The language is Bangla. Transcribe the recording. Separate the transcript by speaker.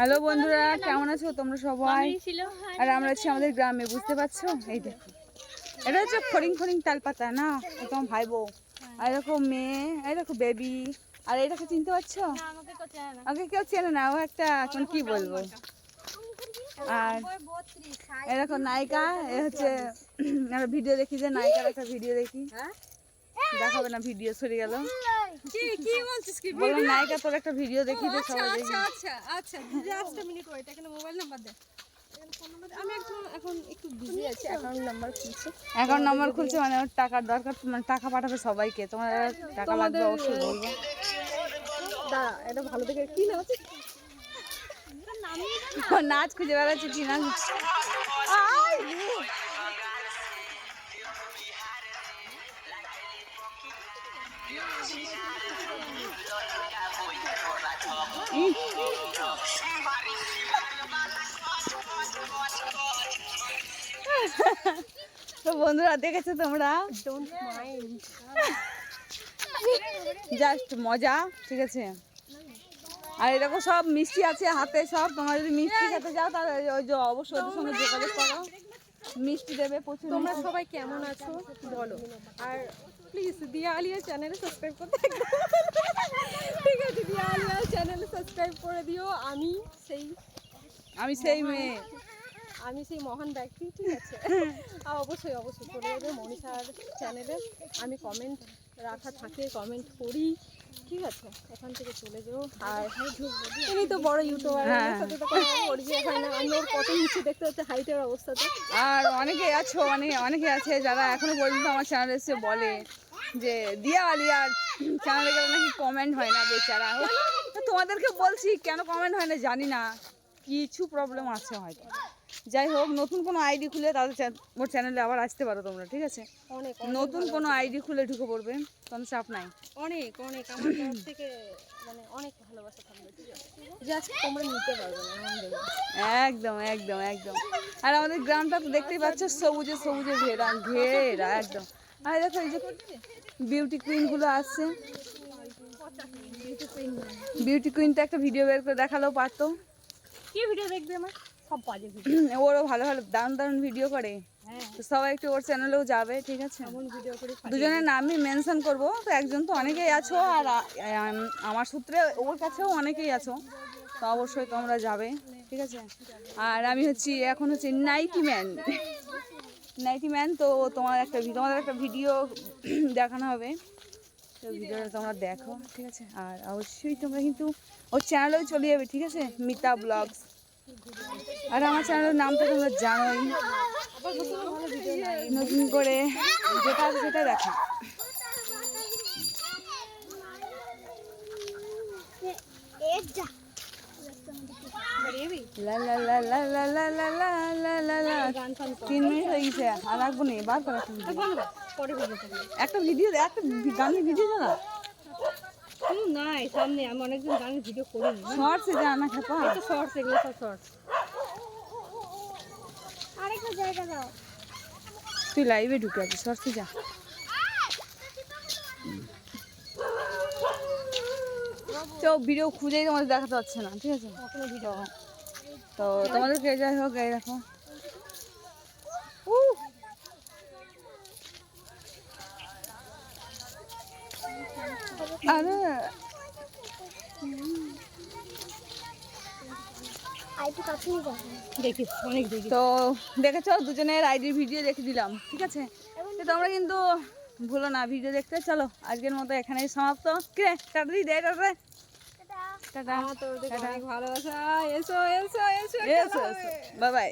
Speaker 1: হ্যালো বন্ধুরা কেমন আছো? তোমরা সবাই? আর আমরা আছি। আমাদের গ্রামে বুঝতে পারছ? এই দেখো। এটা হচ্ছে ফড়িং ফড়িং তালপাতা না? তোমার ভাই বউ আর দেখো মেয়ে এই দেখো বেবি আর এটাকে চিনতে পারছ? আগে কেউ চেনে না। ও একটা এখন কি বলব? আর এই দেখো নায়িকা এ হচ্ছে ভিডিও দেখি যে নায়িকার একটা ভিডিও দেখি। দেখাবে না ভিডিও সরে গেল।
Speaker 2: কি কি বলছিস কি?
Speaker 1: বললাম নায়িকা তোর একটা ভিডিও দেখি যে সবাই দেখি।
Speaker 2: আচ্ছা আচ্ছা জাস্ট আ মিনিট ওয়েট এখানে মোবাইল নাম্বার দে। এখানে ফোন নাম্বার আমি একটু এখন একটু বিজি আছি অ্যাকাউন্ট নাম্বার খুলছি।
Speaker 1: অ্যাকাউন্ট নাম্বার খুলছে মানে ওর টাকার দরকার মানে টাকা পাঠাবে সবাইকে। তোমার টাকা লাগবে অবশ্যই বলবে।
Speaker 2: দাঁড়া এটা ভালো দেখে কি নাম
Speaker 1: নাচ খুঁজে বেড়াচ্ছে কি নাচ তো বন্ধুরা, দেখেছ তোমরা? জাস্ট মজা, ঠিক আছে? আর এরকম সব মিষ্টি আছে হাতে, সব তোমরা যদি মিষ্টি খেতে যাও তাহলে ওই- যে অবশ্যই সঙ্গে যোগাযোগ করো। মিষ্টি দেবে প্রচুর
Speaker 2: তোমরা সবাই কেমন আছো? বলো। আর প্লিজ দিয়া আলিয়া চ্যানেলে সাবস্ক্রাইব করতে ঠিক আছে দিয়া আলিয়া চ্যানেলে সাবস্ক্রাইব করে দিও। আমি সেই
Speaker 1: আমি সেই মেয়ে।
Speaker 2: আমি সেই মহান ব্যক্তি ঠিক আছে? অবশ্যই অবশ্যই চলে যাবে মনীষার চ্যানেলে আমি কমেন্ট রাখা থাকে কমেন্ট করি ঠিক আছে? এখান থেকে চলে যাও। আর উনি তো বড় ইউটিউবার
Speaker 1: হ্যাঁ।
Speaker 2: সাথে তো কোনো পরিচয় হয় না। আমি ওর কত নিচে দেখতে হচ্ছে হাইটের অবস্থাতে
Speaker 1: আর অনেকে আছো অনেকে অনেকে আছে যারা এখনও পর্যন্ত আমার চ্যানেলে এসে বলে যে দিয়া আলিয়ার চ্যানেলে গেলে নাকি কমেন্ট হয় না বেচারা? তো তোমাদেরকে বলছি কেন কমেন্ট হয় না জানি না। কিছু প্রবলেম আছে হয়তো। যাই হোক নতুন কোনো আইডি খুলে তাদের ওর চ্যানেলে আবার আসতে পারো তোমরা ঠিক আছে?
Speaker 2: অনেক
Speaker 1: নতুন কোনো আইডি খুলে ঢুকে পড়বে কোনো চাপ নাই।
Speaker 2: অনেক অনেক আমার তরফ থেকে মানে অনেক ভালোবাসা থাকবে জাস্ট তোমরা নিতে পারবে না
Speaker 1: একদম একদম একদম। আর আমাদের গ্রামটা তো দেখতেই পাচ্ছ সবুজে সবুজে ঘেরা ঘেরা একদম। আর দেখো এই যে বিউটি কুইনগুলো আসছে। বিউটি কুইনটা একটা ভিডিও বের করে দেখালেও পারতো।
Speaker 2: কি ভিডিও দেখবে আমার সব
Speaker 1: ওরও ভালো ভালো দারুণ দারুণ ভিডিও করে।
Speaker 2: হ্যাঁ।
Speaker 1: তো সবাই একটু ওর চ্যানেলেও যাবে ঠিক আছে? দুজনের নামই মেনশন করব তো একজন তো অনেকেই আছো আর আমার সূত্রে ওর কাছেও অনেকেই আছো তো অবশ্যই তোমরা যাবে ঠিক আছে? আর আমি হচ্ছি এখন হচ্ছে নাইটি ম্যান নাইটি ম্যান তো তোমার একটা তোমাদের একটা ভিডিও দেখানো হবে। তো ভিডিওটা তোমরা দেখো ঠিক আছে? আর অবশ্যই তোমরা কিন্তু ওর চ্যানেলেও চলে যাবে ঠিক আছে? মিতা ব্লগস আর আমার চ্যানেলের নামটা তোমরা জানোই নতুন করে যেটা আছে সেটা দেখা হয়ে আর রাখব একটা ভিডিও একটা গানের ভিডিও জানা
Speaker 2: নাই সামনে আমি অনেকদিন গানের ভিডিও করিনি।
Speaker 1: শর্টসে জানা খেপা
Speaker 2: তো শর্টস এগুলো সব শর্টস আরেকটা জায়গা দাও।
Speaker 1: তুই লাইভে ঢুকে আছিস শর্টসে যা। তো ভিডিও খুঁজেই তোমাদের দেখাতে পারছে না ঠিক আছে? তো তোমাদেরকে যাই হোক এই দেখো। আরে। তো দেখেছ দুজনের আইডির ভিডিও দেখে দিলাম ঠিক আছে? তো তোমরা কিন্তু ভুলো না ভিডিও দেখতে। চলো আজকের মতো এখানেই সমাপ্ত। কে? টাটা দি দে টাটা। টাটা।
Speaker 2: ভালোবাসা। এসো এসো এসো
Speaker 1: এসো। এসো। Bye bye.